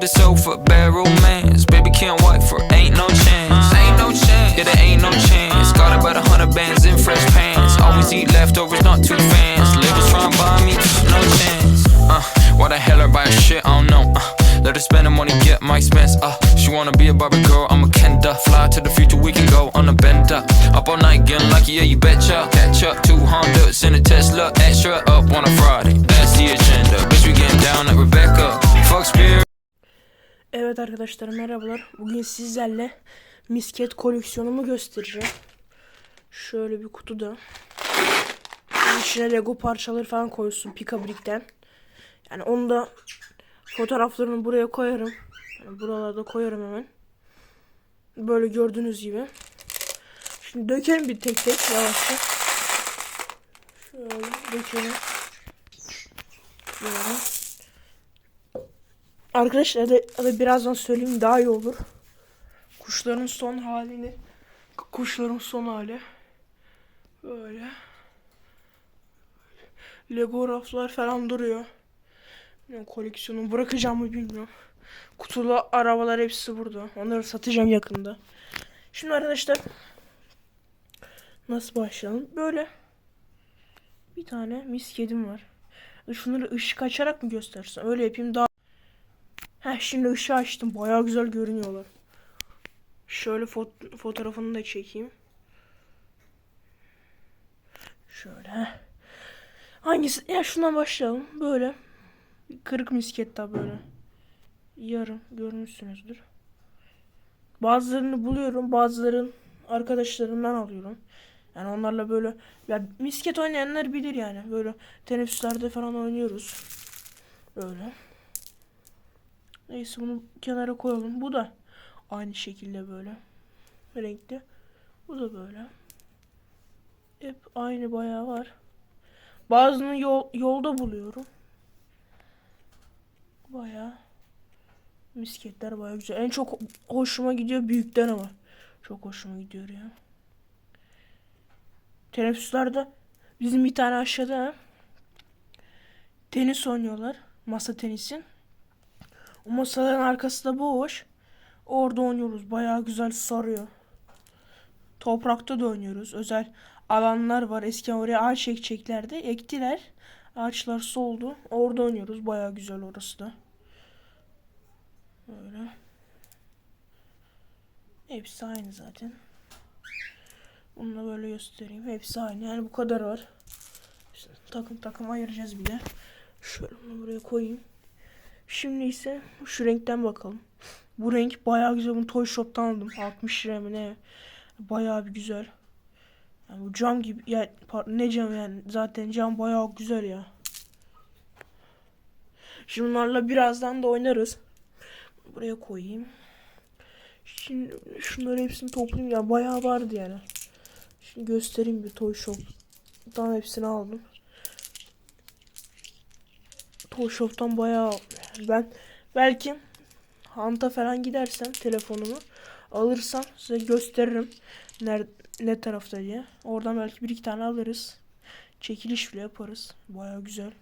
the sofa, bad romance. Baby can't wait for, ain't no chance. Ain't no chance. Yeah, there ain't no chance. Got about a hundred bands in fresh pants. Always eat leftovers, not too fans. Labels trying to buy me, no chance. Uh, why the hell I buy shit? I don't know. Uh, let her spend the money, get my expense. Uh, she wanna be a Barbie girl, I'm a Kenda. Fly to the future, we can go on a bender. Up all night, getting lucky, yeah, you betcha. Catch up, two Hondas a Tesla. Extra up on a Friday, that's the agenda. Bitch, we getting down at Rebecca. Fuck spirit. Evet arkadaşlar merhabalar. Bugün sizlerle misket koleksiyonumu göstereceğim. Şöyle bir kutuda. İçine Lego parçaları falan koysun Picabrick'ten. Yani onu da fotoğraflarını buraya koyarım. Yani buralarda koyarım hemen. Böyle gördüğünüz gibi. Şimdi dökelim bir tek tek yavaşça. Şöyle dökelim. Böyle. Arkadaşlar da, da birazdan söyleyeyim daha iyi olur. Kuşların son halini kuşların son hali böyle Lego raflar falan duruyor. Yani koleksiyonu bırakacağım mı bilmiyorum. Kutulu arabalar hepsi burada. Onları satacağım yakında. Şimdi arkadaşlar nasıl başlayalım? Böyle bir tane mis kedim var. Şunları ışık açarak mı göstersem? Öyle yapayım daha Heh şimdi ışığı açtım. Bayağı güzel görünüyorlar. Şöyle fot fotoğrafını da çekeyim. Şöyle. Hangisi? Ya şundan başlayalım. Böyle. Kırık misket daha böyle. Yarım görmüşsünüzdür. Bazılarını buluyorum. Bazıların arkadaşlarımdan alıyorum. Yani onlarla böyle ya misket oynayanlar bilir yani. Böyle teneffüslerde falan oynuyoruz. Böyle. Neyse bunu kenara koyalım. Bu da aynı şekilde böyle. Renkli. Bu da böyle. Hep aynı bayağı var. Bazını yol, yolda buluyorum. Bayağı. Misketler bayağı güzel. En çok hoşuma gidiyor büyükten ama. Çok hoşuma gidiyor ya. Teneffüslerde bizim bir tane aşağıda tenis oynuyorlar. Masa tenisi. O masaların arkası da boş. Orada oynuyoruz. Bayağı güzel sarıyor. Toprakta da oynuyoruz. Özel alanlar var. Eskiden oraya ağaç ekeceklerdi. Ektiler. Ağaçlar soldu. Orada oynuyoruz. Bayağı güzel orası da. Böyle. Hepsi aynı zaten. Bunu da böyle göstereyim. Hepsi aynı. Yani bu kadar var. İşte takım takım ayıracağız bir de. Şöyle bunu buraya koyayım. Şimdi ise şu renkten bakalım. Bu renk bayağı güzel. Bunu Toy Shop'tan aldım. 60 lira mı ne? Bayağı bir güzel. Yani bu cam gibi. Ya pardon, ne cam yani. Zaten cam bayağı güzel ya. Şimdi bunlarla birazdan da oynarız. Buraya koyayım. Şimdi şunları hepsini toplayayım ya. Bayağı vardı yani. Şimdi göstereyim bir Toy Shop'tan hepsini aldım. Toy Shop'tan bayağı ben belki Hanta falan gidersem telefonumu alırsam size gösteririm ner ne tarafta diye. Oradan belki bir iki tane alırız. Çekiliş bile yaparız. Bayağı güzel.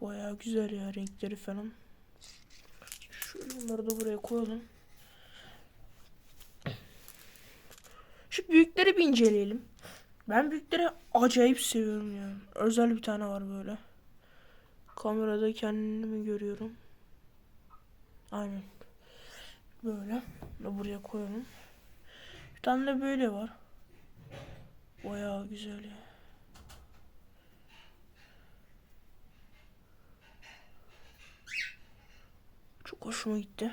Bayağı güzel ya renkleri falan. Şöyle bunları da buraya koyalım. Şu büyükleri bir inceleyelim. Ben büyükleri acayip seviyorum ya. Özel bir tane var böyle. Kamerada kendimi görüyorum. Aynen. Böyle. Buraya koyalım. Bir tane de böyle var. Bayağı güzel ya. Çok hoşuma gitti.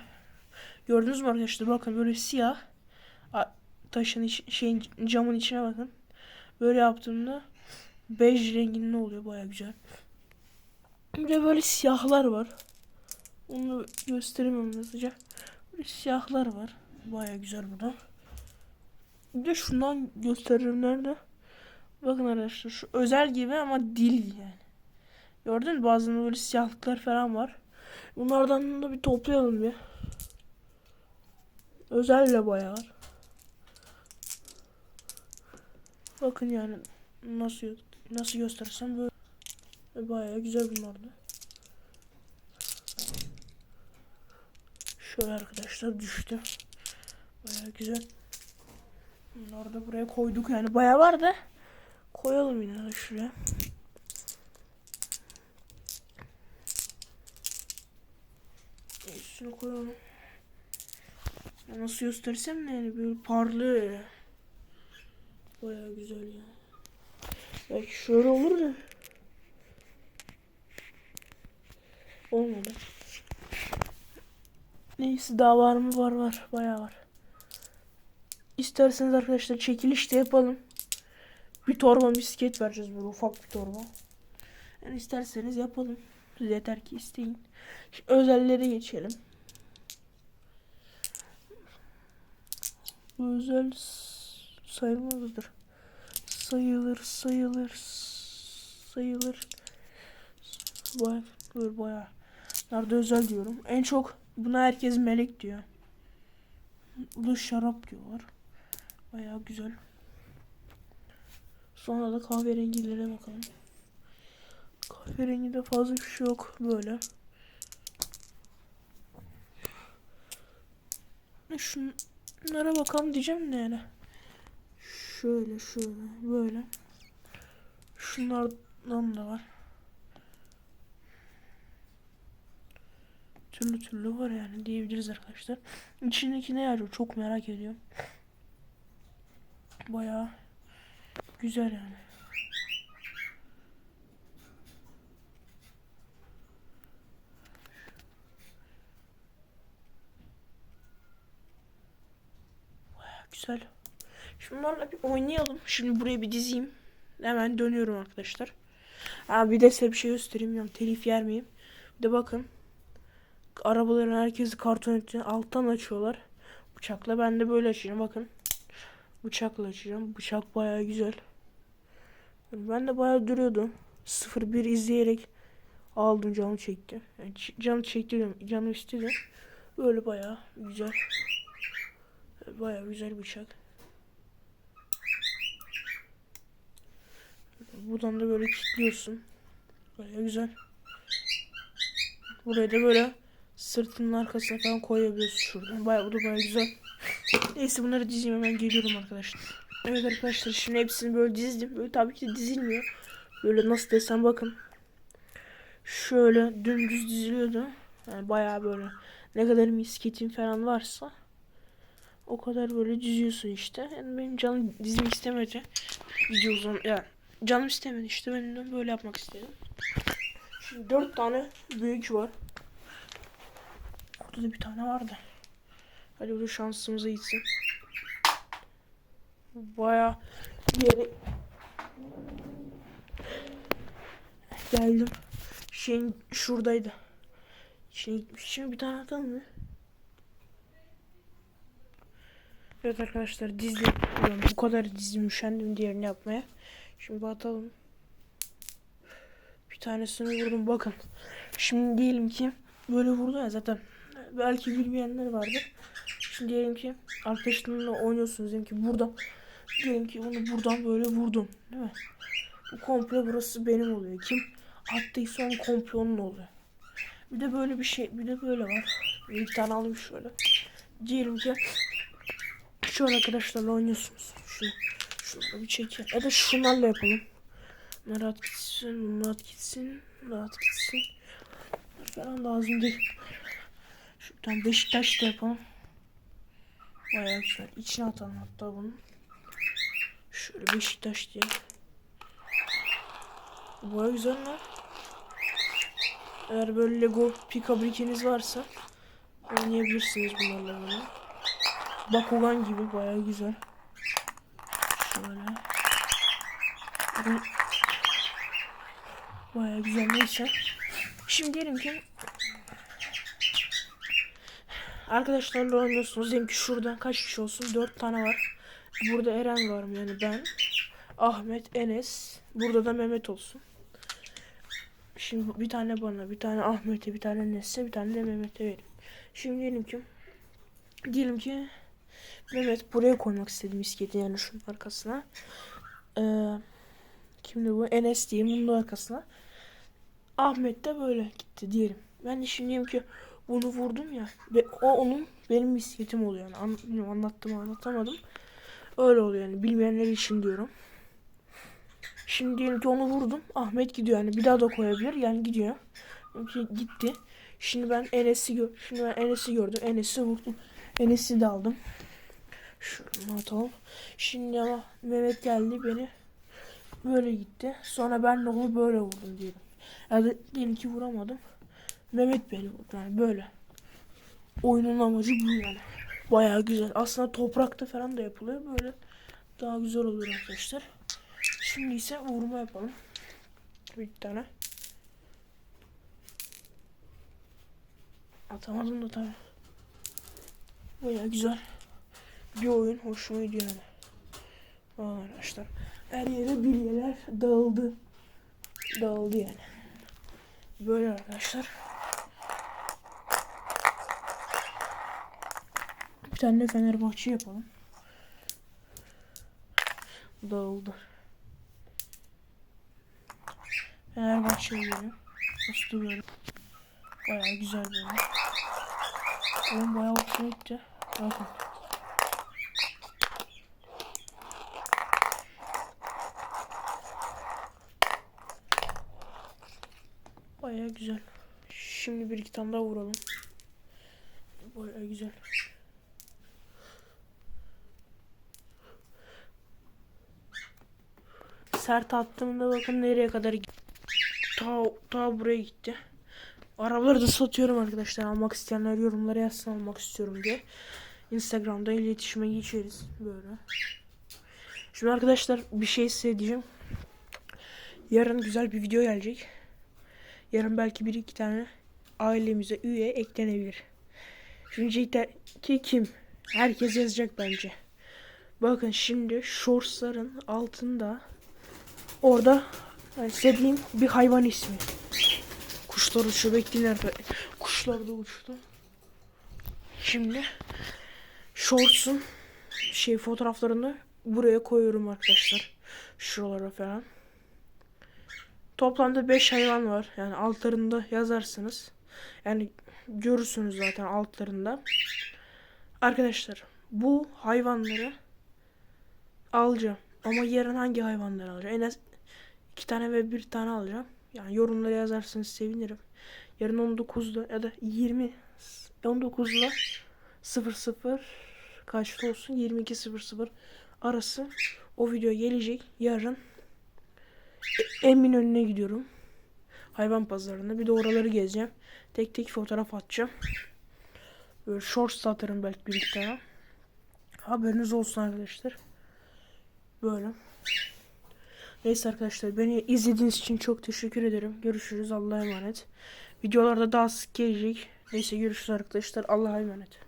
Gördünüz mü arkadaşlar? Bakın böyle siyah. Taşın iç, şeyin camın içine bakın. Böyle yaptığımda bej renginde oluyor. Bayağı güzel. Bir de böyle siyahlar var. Onu gösteremem hızlıca. Böyle siyahlar var. Baya güzel bu da. Bir de şundan gösteririm nerede? Bakın arkadaşlar şu özel gibi ama dil yani. Gördün mü bazılarında böyle siyahlıklar falan var. Bunlardan da bir toplayalım bir. Özelle bayağı var. Bakın yani nasıl nasıl göstersem böyle bayağı güzel bunlar da. Şöyle arkadaşlar düştü. Baya güzel. Bunları da buraya koyduk yani baya var da koyalım yine de şuraya. Üstünü koyalım. Ya Nasıl göstersem ne yani böyle parlıyor ya. Baya güzel ya. Belki şöyle olur da. Olmadı. Neyse daha var mı? Var var. Bayağı var. İsterseniz arkadaşlar çekiliş de yapalım. Bir torba bisiklet vereceğiz böyle ufak bir torba. Yani isterseniz yapalım. Siz yeter ki isteyin. Şimdi özellere geçelim. Bu özel sayılmazdır. Sayılır, sayılır, sayılır. Baya, böyle bayağı. Nerede özel diyorum. En çok buna herkes melek diyor. Da şarap diyorlar. Bayağı güzel. Sonra da kahverengilere bakalım. Kahverengi de fazla bir şey yok böyle. Şunlara bakalım diyeceğim de yani. Şöyle şöyle böyle. Şunlardan da var. Türlü türlü var yani diyebiliriz arkadaşlar. İçindeki ne yazıyor çok merak ediyorum. Bayağı güzel yani. Bayağı güzel. Şunlarla bir oynayalım. Şimdi buraya bir dizeyim. Hemen dönüyorum arkadaşlar. Ha bir de size bir şey göstereyim. Telif yer miyim? Bir de bakın. Arabaların herkesi karton etti. Alttan açıyorlar. Bıçakla ben de böyle açacağım. Bakın. Bıçakla açacağım. Bıçak bayağı güzel. Ben de bayağı duruyordu. 01 izleyerek aldım canım çekti. Yani canım çekti diyorum. Canım istedi. Böyle bayağı güzel. Bayağı güzel bıçak. Buradan da böyle kilitliyorsun. Bayağı güzel. Buraya da böyle sırtının arkasına falan koyabiliyorsun şuradan. Bayağı bu da bayağı güzel. Neyse bunları dizeyim hemen geliyorum arkadaşlar. Evet arkadaşlar şimdi hepsini böyle dizdim. Böyle tabii ki de dizilmiyor. Böyle nasıl desem bakın. Şöyle dümdüz diziliyordu. Yani bayağı böyle ne kadar misketin falan varsa o kadar böyle diziyorsun işte. Yani benim canım dizmek istemedi. Video uzun ya canım istemedi işte ben böyle yapmak istedim. Şimdi dört tane büyük var. Burada da bir tane vardı. Hadi burada şansımıza gitsin. Baya yere geldim. Şeyin şuradaydı. Şey, şimdi bir tane atalım mı? Evet arkadaşlar. Yani bu kadar dizdim üşendim diğerini yapmaya. Şimdi atalım. Bir tanesini vurdum bakın. Şimdi diyelim ki böyle vurdu ya zaten. Belki bilmeyenler vardır. Şimdi diyelim ki arkadaşlarınla oynuyorsunuz. Diyelim ki buradan diyelim ki onu buradan böyle vurdum. Değil mi? Bu komple burası benim oluyor. Kim attıysa onun komple onun oluyor. Bir de böyle bir şey, bir de böyle var. Bir tane alayım şöyle. Diyelim ki şu arkadaşlarla oynuyorsunuz. Şunu, şunları bir çekin. Ya da şunlarla yapalım. Bunlar rahat gitsin, bunlar rahat gitsin, rahat gitsin. Bunlar falan lazım değil. Şuradan Beşiktaş da yapalım. Bayağı güzel. İçine atalım hatta bunu. Şöyle Beşiktaş diye. Bayağı güzel lan. Eğer böyle Lego Pikabrikiniz varsa oynayabilirsiniz bunlarla böyle. Bakugan gibi bayağı güzel. Şöyle. Bayağı güzel neyse. Şimdi diyelim ki Arkadaşlarla oynuyorsunuz. Diyelim ki şurada kaç kişi olsun? 4 tane var. Burada Eren var mı yani ben. Ahmet, Enes. Burada da Mehmet olsun. Şimdi bir tane bana, bir tane Ahmet'e, bir tane Enes'e, bir tane de Mehmet'e verin. Şimdi diyelim ki diyelim ki Mehmet buraya koymak istedim misketi yani şunun arkasına. Ee, kimdi bu? Enes diyeyim bunun arkasına. Ahmet de böyle gitti diyelim. Ben de şimdi diyelim ki bunu vurdum ya. Ve o onun benim bisikletim oluyor yani. An, anlattım anlatamadım. Öyle oluyor yani. Bilmeyenler için diyorum. Şimdi diyelim ki onu vurdum. Ahmet gidiyor yani. Bir daha da koyabilir. Yani gidiyor. Gitti. Şimdi ben Enes'i gör Şimdi ben Enes'i gördüm. Enes'i vurdum. Enes'i de aldım. Şunu atalım. Şimdi ama Mehmet geldi beni böyle gitti. Sonra ben onu böyle vurdum diyelim. Ya da diyelim ki vuramadım. Mehmet beni vurdu yani böyle. Oyunun amacı bu yani. Bayağı güzel. Aslında toprakta falan da yapılıyor. Böyle daha güzel oluyor arkadaşlar. Şimdi ise vurma yapalım. Bir tane. Atamadım da tabii. Bayağı güzel bir oyun. Hoşuma gidiyor yani. Aa, arkadaşlar. Her yere bilyeler dağıldı. Dağıldı yani. Böyle arkadaşlar. Tane Fenerbahçe yapalım. Dağıldı. Fenerbahçe oyunu. Nasıl böyle? Bayağı güzel oyun. Oyun bayağı hoşuma gitti. Bakın. Bayağı güzel. Şimdi bir iki tane daha vuralım. Bayağı güzel. Sert attığımda bakın nereye kadar. Ta, ta buraya gitti. Arabaları da satıyorum arkadaşlar. Almak isteyenler yorumlara yazsın almak istiyorum diye. Instagram'da iletişime geçeriz. Böyle. Şimdi arkadaşlar bir şey size diyeceğim. Yarın güzel bir video gelecek. Yarın belki bir iki tane ailemize üye eklenebilir. Şimdi ki kim? Herkes yazacak bence. Bakın şimdi shortsların altında orada yani bir hayvan ismi. Kuşlar uçuyor bekleyin. Kuşlar da uçtu. Şimdi shorts'un şey fotoğraflarını buraya koyuyorum arkadaşlar. Şuralara falan. Toplamda 5 hayvan var. Yani altlarında yazarsınız. Yani görürsünüz zaten altlarında. Arkadaşlar bu hayvanları alacağım. Ama yarın hangi hayvanları alacağım? En az 2 tane ve bir tane alacağım. Yani yorumlara yazarsanız sevinirim. Yarın 19'da ya da 20 19'da 00 kaçta olsun 22.00 arası o video gelecek. Yarın Emin önüne gidiyorum. Hayvan pazarında. Bir de oraları gezeceğim. Tek tek fotoğraf atacağım. Böyle shorts atarım belki bir iki tane. Haberiniz olsun arkadaşlar. Böyle. Neyse arkadaşlar beni izlediğiniz için çok teşekkür ederim. Görüşürüz. Allah'a emanet. Videolarda daha sık gelecek. Neyse görüşürüz arkadaşlar. Allah'a emanet.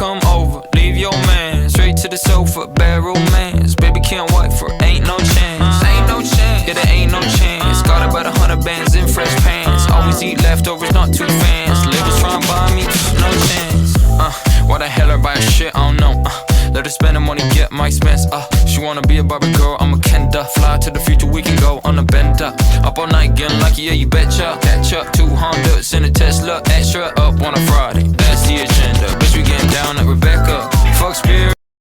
Come over, leave your man. Straight to the sofa, bad romance. Baby, can't wait for Her spend the money, get my expense. Uh, she wanna be a Barbie girl, I'm a Kenda. Fly to the future, we can go on a bender. Up all night, getting lucky, yeah, you betcha. Catch up, two Hondas in a Tesla, extra up on a Friday.